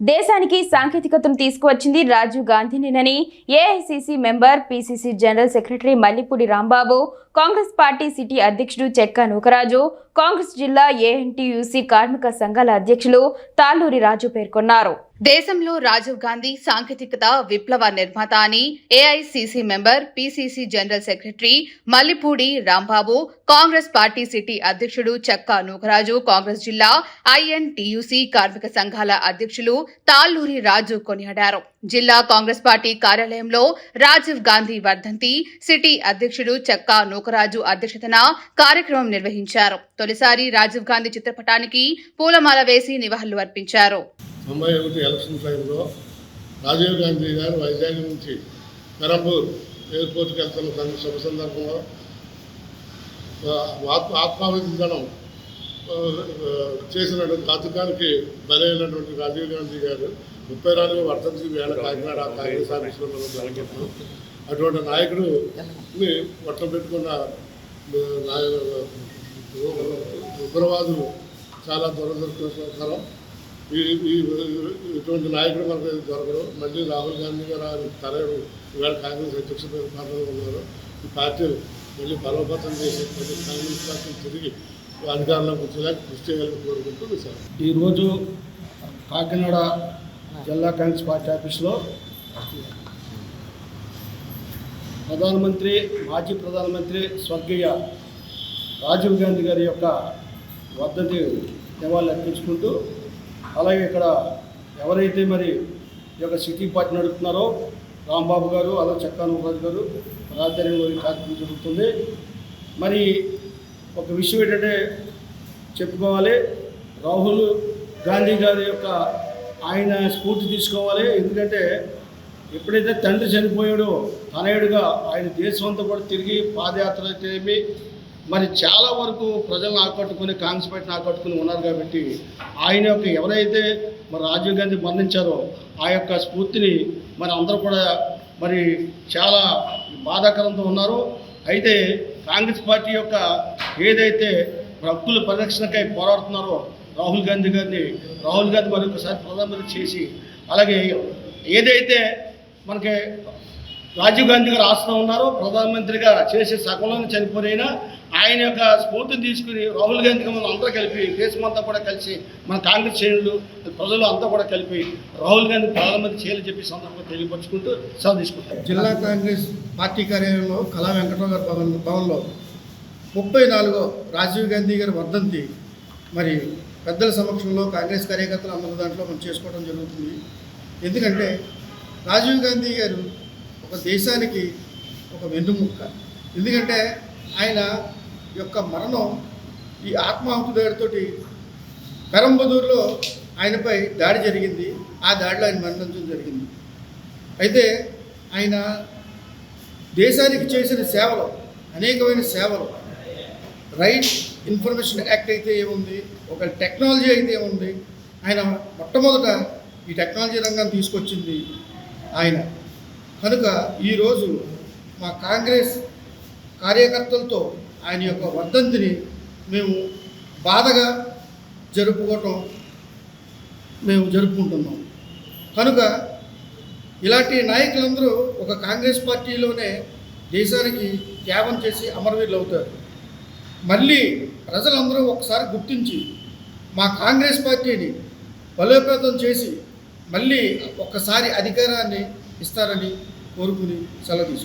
దేశానికి సాంకేతికతను తీసుకువచ్చింది Rajiv గాంధీనేనని. AICC member PCC general secretary Mallipudi Rambabu. Congress party city అధ్యక్షుడు చెక్క నూకరాజు కాంగ్రెస్ జిల్లా ఏఎన్టీయూసీ కార్మిక సంఘాల అధ్యక్షులు తాళ్ళూరి రాజు పేర్కొన్నారు. దేశంలో రాజీవ్ గాంధీ సాంకేతికత విప్లవ నిర్మాత అని AICC member PCC general secretary Mallipudi Rambabu Congress party city అధ్యక్షుడు చెక్క నూకరాజు కాంగ్రెస్ జిల్లా ఐఎన్టీయూసీ కార్మిక సంఘాల అధ్యక్షులు తాళ్ళూరి రాజు కొనియాడారు. జిల్లా కాంగ్రెస్ పార్టీ కార్యాలయంలో రాజీవ్ గాంధీ వర్ధంతి సిటీ అధ్యక్షుడు చక్కా నూకరాజు అధ్యక్షతన కార్యక్రమం నిర్వహించారు. తొలిసారి రాజీవ్ గాంధీ చిత్రపటానికి పూలమాల వేసి నివాళులు అర్పించారు. తొంభై ఒకటి ఎలక్షన్ టైంలో రాజీవ్ గాంధీ గారు వైజాగ్ నుంచి పెరంబూర్ ఎయిర్పోర్ట్కి వెళ్తున్న సం- శుభ సందర్భంలో ఆత్మ ఆత్మావిందనం చేసినటువంటి పథకానికి బలైనటువంటి రాజీవ్ గాంధీ గారు ముప్పై నాలుగు వర్ధంతి వేళ కాకినాడ కాంగ్రెస్ ఆఫీసులో మనం జరుగుతున్నాం అటువంటి నాయకుడు పట్టం పెట్టుకున్న ఉగ్రవాదులు చాలా దురదృష్టకరం ఈ ఈ ఇటువంటి నాయకుడు మనకు దొరకరు మళ్ళీ రాహుల్ గాంధీ గారు తరగడు. ఇవాళ కాంగ్రెస్ అధ్యక్ష పదవిలో ఉన్నారు. ఈ పార్టీ మళ్ళీ బలోపేతం చేసి మళ్ళీ కాంగ్రెస్ పార్టీ తిరిగి అధికారంలోకి వచ్చేలా కృషి చేయాలని కోరుకుంటూ ఈరోజు కాకినాడ జిల్లా కాంగ్రెస్ పార్టీ ఆఫీస్లో ప్రధానమంత్రి మాజీ ప్రధానమంత్రి స్వర్గీయ రాజీవ్ గాంధీ గారి యొక్క వద్దతి నివాళులు అర్పించుకుంటూ అలాగే ఇక్కడ ఎవరైతే మరి ఈ యొక్క సిటీ పార్టీ నడుపుతున్నారో రాంబాబు గారు అలాగే చక్కా నూరాజు గారు రాజధానిలో కార్యక్రమం జరుగుతుంది. మరి ఒక విషయం ఏంటంటే చెప్పుకోవాలి రాహుల్ గాంధీ గారి యొక్క ఆయన స్ఫూర్తి తీసుకోవాలి. ఎందుకంటే ఎప్పుడైతే తండ్రి చనిపోయాడో తనయుడుగా ఆయన దేశం అంతా కూడా తిరిగి పాదయాత్ర చేమి మరి చాలా వరకు ప్రజలను ఆకట్టుకుని కాంగ్రెస్ పార్టీని ఆకట్టుకుని ఉన్నారు కాబట్టి ఆయన యొక్క ఎవరైతే మరి రాజీవ్ గాంధీ మరణించారో ఆ యొక్క స్ఫూర్తిని మరి అందరూ కూడా మరి చాలా బాధాకరంతో ఉన్నారు. అయితే కాంగ్రెస్ పార్టీ యొక్క ఏదైతే హక్కుల పరిరక్షణకై పోరాడుతున్నారో రాహుల్ గాంధీ గారిని రాహుల్ గాంధీ మరొకసారి ప్రధానమంత్రి చేసి అలాగే ఏదైతే మనకి రాజీవ్ గాంధీ గారు ఆస్తులు ఉన్నారో ప్రధానమంత్రిగా చేసే సకలంగా చనిపోయినా ఆయన యొక్క స్ఫూర్తిని తీసుకుని రాహుల్ గాంధీ మనం అంతా కలిపి దేశమంతా కూడా కలిసి మన కాంగ్రెస్ శ్రేణులు ప్రజలు అంతా కూడా కలిపి రాహుల్ గాంధీ ప్రధానమంత్రి చేయాలని చెప్పి సందర్భంగా తెలియపరుచుకుంటూ సెలవు తీసుకుంటారు జిల్లా కాంగ్రెస్ పార్టీ కార్యాలయంలో కళా వెంకటరావు గారి భవన్ భవన్లో ముప్పై నాలుగో రాజీవ్ గాంధీ గారి వర్ధంతి మరి పెద్దల సమక్షంలో కాంగ్రెస్ కార్యకర్తలు అందరి దాంట్లో మనం చేసుకోవడం జరుగుతుంది. ఎందుకంటే రాజీవ్ గాంధీ గారు ఒక దేశానికి ఒక వెన్నుముక్క. ఎందుకంటే ఆయన యొక్క మరణం ఈ ఆత్మాహుతి దాడితోటి పెరంబదూరులో ఆయనపై దాడి జరిగింది. ఆ దాడిలో ఆయన మరణించడం జరిగింది. అయితే ఆయన దేశానికి చేసిన సేవలు అనేకమైన సేవలు రైట్ ఇన్ఫర్మేషన్ యాక్ట్ అయితే ఏముంది? ఒక టెక్నాలజీ అయితే ఏముంది? ఆయన మొట్టమొదట ఈ టెక్నాలజీ రంగాన్ని తీసుకొచ్చింది ఆయన. కనుక ఈరోజు మా కాంగ్రెస్ కార్యకర్తలతో ఆయన యొక్క వర్ధంతిని మేము బాధగా జరుపుకోవటం మేము జరుపుకుంటున్నాం. కనుక ఇలాంటి నాయకులందరూ ఒక కాంగ్రెస్ పార్టీలోనే దేశానికి త్యాగం చేసి అమరవీరులు అవుతారు. మళ్ళీ ప్రజలందరూ ఒకసారి గుర్తించి మా కాంగ్రెస్ పార్టీని బలోపేతం చేసి మళ్ళీ ఒక్కసారి అధికారాన్ని ఇస్తారని కోరుకుని సెలవు